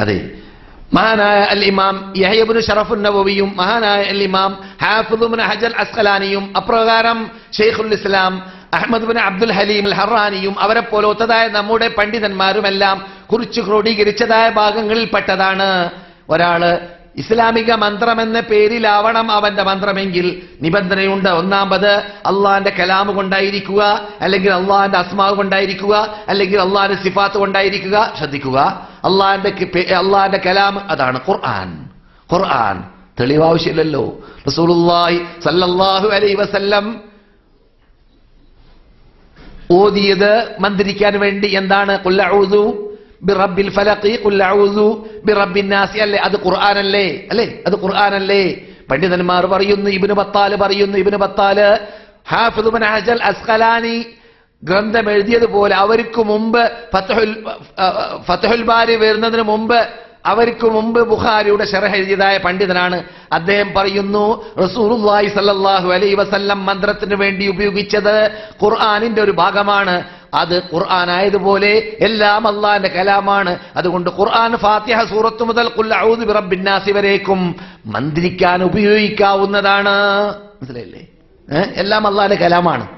അതെ. മഹാനായ അൽ ഇമാം യഹയബുൻ ഷറഫുൻ നവവിയും മഹാനായ അൽ ഇമാം ഹാഫിദുബ്നു ഹജൽ അസ്ഖലാനിയും അപ്രകാരം ഷെയ്ഖുൽ ഇസ്ലാം അഹമ്മദ് ബിൻ അബ്ദുൽ ഹലീം ഹറാനിയും അവരെ പോലത്തതായ നമ്മുടെ പണ്ഡിതന്മാരുമെല്ലാം കുറിച്ച് ക്രോഡീകരിച്ചതായ ഭാഗങ്ങളിൽപ്പെട്ടതാണ് ഒരാൾ ഇസ്ലാമിക മന്ത്രമെന്ന പേരിലാവണം അവന്റെ മന്ത്രമെങ്കിൽ നിബന്ധനയുണ്ട്. ഒന്നാമത് അള്ളാന്റെ കലാമ് കൊണ്ടായിരിക്കുക അല്ലെങ്കിൽ അള്ളാന്റെ അസ്മാവ് കൊണ്ടായിരിക്കുക അല്ലെങ്കിൽ അള്ളാന്റെ സിഫാത്ത് കൊണ്ടായിരിക്കുക. ശ്രദ്ധിക്കുക. അള്ളാന്റെ അള്ളാഹിന്റെ കലാം അതാണ് ഖുർആൻ. ഖുർആൻ. തെളിവാവശ്യമില്ലല്ലോ. റസൂലുള്ളാഹി സല്ലല്ലാഹു അലൈഹി വസല്ലം ഓതിയത് മന്ത്രിക്കാൻ വേണ്ടി എന്താണ്? ഖുല്ലഊദു ബിറബ്ബിൽ ഫലഖി ഖുല്ലഊദു ബിറബ്ബിൻ നാസി അല്ലേ? അത് ഖുർആനല്ലേ അല്ലേ? അത് ഖുർആനല്ലേ പണ്ഡിതന്മാർ പറയുന്നു ഇബ്നു ബത്താൽ പറയുന്നു ഇബ്നു ബത്താൽ ഹാഫിദ് ഇബ്നു ഹജൽ അസ്ഖലാനി ഗ്രന്ഥം എഴുതിയതുപോലെ അവർക്ക് മുമ്പ് ഫത്തഹുൽ ഫത്തഹുൽ ബാരി വരുന്നതിന് മുമ്പ് അവർക്ക് മുമ്പ് ബുഖാരിയുടെ ശരഹ എഴുതിയതായ പണ്ഡിതനാണ്. അദ്ദേഹം പറയുന്നു റസൂലുള്ളാഹി സല്ലല്ലാഹു അലൈഹി വസല്ലം മന്ത്രത്തിന് വേണ്ടി ഉപയോഗിച്ചത് ഖുർആാനിന്റെ ഒരു ഭാഗമാണ്. അത് ഖുർആൻ ആയതുപോലെ എല്ലാം അള്ളാന്റെ കലാമാണ്. അതുകൊണ്ട് ഖുർആൻ ഫാത്തിഹ സൂറത്ത് മുതൽ ബിറബ്ബിന്നാസി വരേക്കും മന്ത്രിക്കാൻ ഉപയോഗിക്കാവുന്നതാണ്. മനസ്സിലായില്ലേ? എല്ലാം അള്ളാന്റെ കലാമാണ്.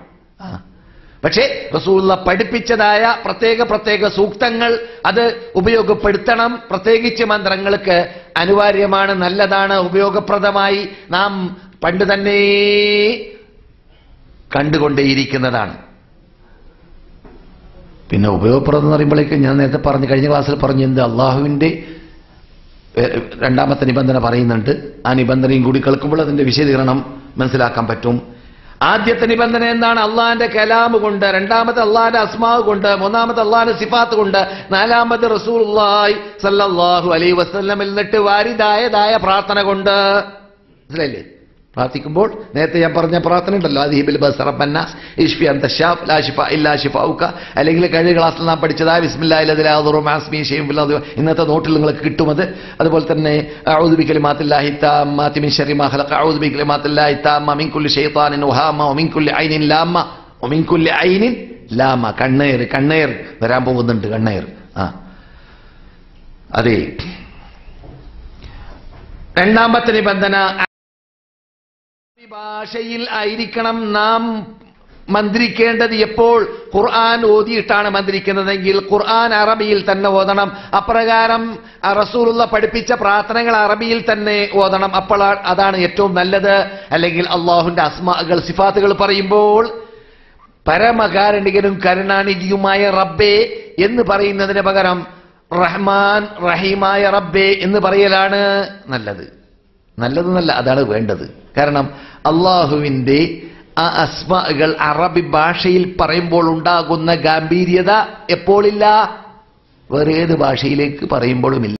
ആ. പക്ഷേ റസൂള്ള പഠിപ്പിച്ചതായ പ്രത്യേക പ്രത്യേക സൂക്തങ്ങൾ അത് ഉപയോഗപ്പെടുത്തണം. പ്രത്യേകിച്ച് മന്ത്രങ്ങൾക്ക് അനിവാര്യമാണ് നല്ലതാണ് ഉപയോഗപ്രദമായി നാം പണ്ട് തന്നെ കണ്ടുകൊണ്ടേയിരിക്കുന്നതാണ്. പിന്നെ ഉപയോഗപ്രദം എന്ന് പറയുമ്പോഴേക്കും ഞാൻ നേരത്തെ പറഞ്ഞു കഴിഞ്ഞ ക്ലാസ്സിൽ പറഞ്ഞു എന്ത്? അള്ളാഹുവിന്റെ രണ്ടാമത്തെ നിബന്ധന പറയുന്നുണ്ട്. ആ നിബന്ധനയും കൂടി കേൾക്കുമ്പോൾ അതിന്റെ വിശദീകരണം മനസ്സിലാക്കാൻ പറ്റും. ആദ്യത്തെ നിബന്ധന എന്താണ്? അള്ളാഹിന്റെ കലാമ് കൊണ്ട് രണ്ടാമത്തെ അള്ളാഹിന്റെ അസ്മാവ് കൊണ്ട് മൂന്നാമത്തെ അള്ളാഹിന്റെ സിഫാത്ത് കൊണ്ട് നാലാമത് റസൂൽ സല്ലാഹു അലൈ വസ്ലമിൽ നിന്നിട്ട് വാരിദായതായ പ്രാർത്ഥന കൊണ്ട്. മനസ്സിലായില്ലേ? പ്രാർത്ഥിക്കുമ്പോൾ നേരത്തെ ഞാൻ പറഞ്ഞ പ്രാർത്ഥന ഉണ്ടല്ലോ അദീബിൽ ബസറബന്നാസ് ഇഷ്ഫി അന്ത ഷാഫ് ലാ ഷിഫ ഇല്ലാ ഷിഫൗക അല്ലെങ്കിൽ കഴിഞ്ഞ ക്ലാസ്സിൽ നാം പഠിച്ചതായ വിസ്മില്ലാസ്മി ഷെയ്യും ഇന്നത്തെ നോട്ടിൽ നിങ്ങൾക്ക് കിട്ടുമത് അതുപോലെ തന്നെ ഔദ്ബിക്കലി ബികലിമാത്തില്ലാഹി താമിൻ മിൻ ശർരി മാ ഖലഖ. താമ മിൻകുല്ലി ഷെയ്ത്താനിൻ ഒമിൻകുല്ലി ശൈത്താനിൻ വഹാമ വമിൻ കുല്ലി ഐനിൻ ലാമ വമിൻ കുല്ലി ഐനിൻ ലാമ കണ്ണേർ കണ്ണേർ. വരാൻ പോകുന്നുണ്ട് കണ്ണേർ. ആ. അതെ. രണ്ടാമത്തെ നിബന്ധന ഭാഷയിൽ ആയിരിക്കണം നാം മന്ത്രിക്കേണ്ടത് എപ്പോൾ? ഖുർആൻ ഓതിയിട്ടാണ് മന്ത്രിക്കുന്നതെങ്കിൽ ഖുർആൻ അറബിയിൽ തന്നെ ഓതണം. അപ്രകാരം റസൂലുള്ള പഠിപ്പിച്ച പ്രാർത്ഥനകൾ അറബിയിൽ തന്നെ ഓതണം. അപ്പോൾ അതാണ് ഏറ്റവും നല്ലത്. അല്ലെങ്കിൽ അള്ളാഹുന്റെ അസ്മാകൾ സിഫാത്തുകൾ പറയുമ്പോൾ പരമകാരുണികനും കരുണാനിധിയുമായ റബ്ബേ എന്ന് പറയുന്നതിന് പകരം റഹ്മാൻ റഹീമായ റബ്ബേ എന്ന് പറയലാണ് നല്ലത്. നല്ലത് നല്ല അതാണ് വേണ്ടത്. കാരണം അള്ളാഹുവിന്റെ ആ അസ്മകൾ അറബി ഭാഷയിൽ പറയുമ്പോൾ ഉണ്ടാകുന്ന ഗാംഭീര്യത എപ്പോഴില്ല വേറെ ഏത് ഭാഷയിലേക്ക് പറയുമ്പോഴുമില്ല.